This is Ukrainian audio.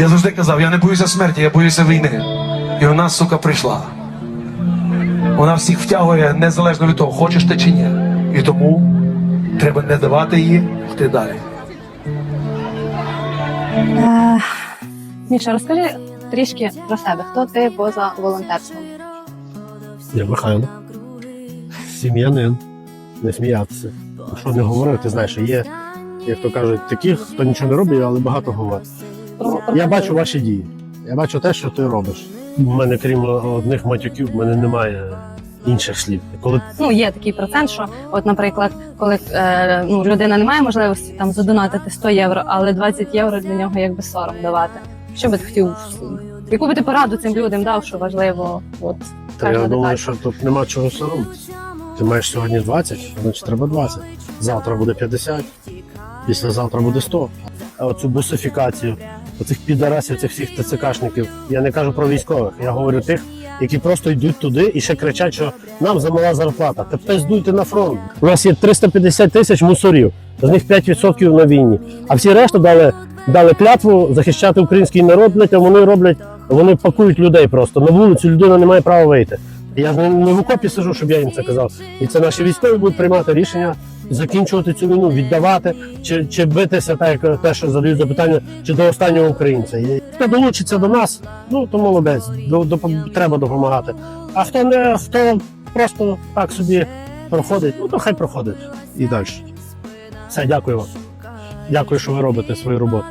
Я завжди казав, я не боюся смерті, я боюся війни. І вона, сука, прийшла. Вона всіх втягує незалежно від того, хочеш ти чи ні. І тому треба не давати їй йти далі. Е, Міша, розкажи трішки про себе. Хто ти поза волонтерством? Я Михайло. Сім'янин. Не сміятися. Що не говорив, ти знаєш, що є, як то кажуть, таких, хто нічого не робить, але багато говорить. Я бачу ваші дії. Я бачу те, що ти робиш. У мене, крім одних матюків, в мене немає інших слів. Коли Ну, є такий процент, що, от, наприклад, коли е, ну, людина не має можливості там задонатити 100 євро, але 20 євро для нього якби сором давати. Що би ти хотів? Яку би ти пораду цим людям дав, що важливо? От, то я думаю, що тут нема чого соромитися. Ти маєш сьогодні 20, значить треба 20. Завтра буде 50, післязавтра буде 100. А оцю бусифікацію, оцих підарасів, цих всіх ТЦКшників, я не кажу про військових, я говорю тих, які просто йдуть туди і ще кричать, що нам замала зарплата. Та пиздуйте на фронт. У нас є 350 тисяч мусорів, з них 5% на війні. А всі решта дали, дали клятву захищати український народ, а вони роблять, вони пакують людей просто. На вулицю людина не має права вийти. Я не, в окопі сижу, щоб я їм це казав. І це наші військові будуть приймати рішення закінчувати цю війну, віддавати чи, чи битися, так як те, що задають запитання, чи до останнього українця. І хто долучиться до нас, ну то молодець, до, допом- треба допомагати. А хто не хто просто так собі проходить, ну то хай проходить і далі. Все, дякую вам. Дякую, що ви робите свою роботу.